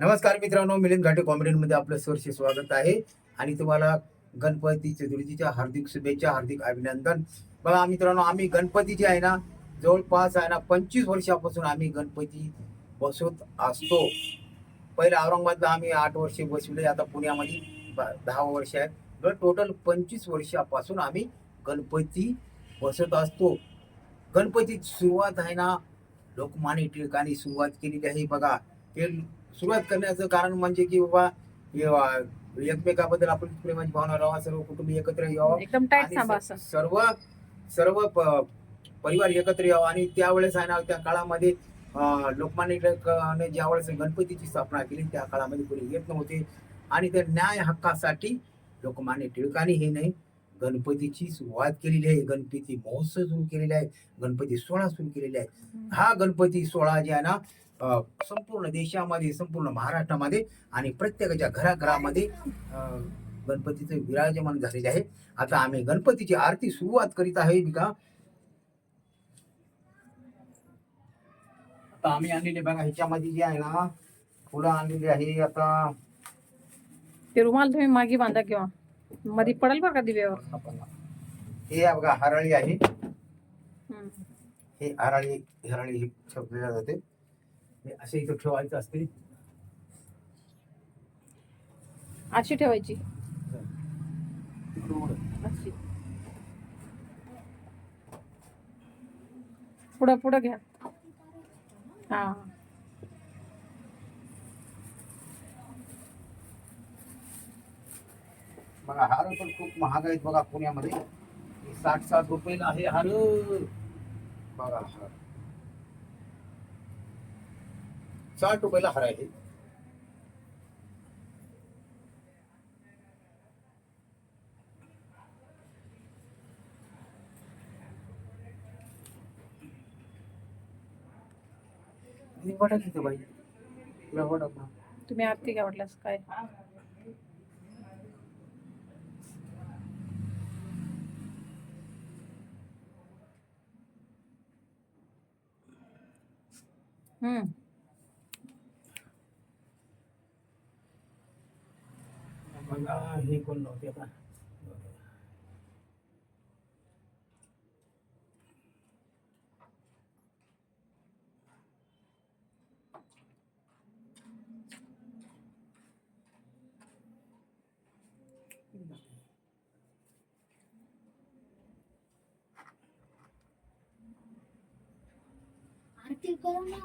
नमस्कार मित्रांनो मिलिंद घाटे कॉमेडीमध्ये आपलं सरचे स्वागत आहे. आणि तुम्हाला गणपती चतुर्थीच्या हार्दिक शुभेच्छा हार्दिक अभिनंदन. बघा मित्रांनो आम्ही गणपती जे आहे ना जवळपास आहे ना पंचवीस वर्षापासून आम्ही गणपती बसवत असतो. पहिले औरंगाबादला आम्ही आठ वर्षे बसवले आता पुण्यामध्ये दहा वर्ष आहेत टोटल पंचवीस वर्षापासून आम्ही गणपती बसत असतो. गणपतीची सुरुवात आहे ना लोकमान्य टिळकांनी सुरुवात केलेली आहे. बघा ते सुरुवात करण्याचं कारण म्हणजे की बाबा एकमेकाबद्दल आपण प्रेमाची भावना राहावा सर्व कुटुंबी एकत्र यावं. आणि सर्व सर्व परिवार एकत्र यावं. आणि त्यावेळेस आहे ना त्या काळामध्ये लोकमान्य टिळकाने ज्या वेळेस गणपतीची स्थापना केली त्या काळामध्ये कोणी येत नव्हते. आणि त्या न्याय हक्कासाठी लोकमान्य टिळकाने हे नाही गणपतीची सुरुवात केलेली आहे. गणपती महोत्सव सुरू केलेला आहे. गणपती सोहळा सुरू केलेला आहे. हा गणपती सोहळा जे आहे ना संपूर्ण देशामध्ये संपूर्ण महाराष्ट्रामध्ये आणि प्रत्येकाच्या घराघरामध्ये गणपतीचं विराजमान झालेले आहे. आता आम्ही गणपतीची आरती सुरुवात करीत आहे का आता आम्ही आणलेले बघा ह्याच्यामध्ये जे आहे ना फुलं आणलेली आहे. आता ते रुमाल तुम्ही मागे बांधा किंवा? मध्ये पडेल बरं का दिव्यावर? आपण हे बघा हरळी आहे. हम्म. हे हरळी हरळी हे ठेवलेल्या जाते. हे असे इथं ठेवायचं असते. अशी ठेवायची. अशी. पुढं पुढं घ्या. हा. बघा हार पण खूप महाग आहेत बघा पुण्यामध्ये. साठ साठ रुपयाला आहे हार. बघा हार. साठ रुपयाला हार आहे. बाई. तुला? तुम्ही आरती घ्या वाटल्यास काय? हम्म. बघा हे कोण नव्हते आता. आरती करू ना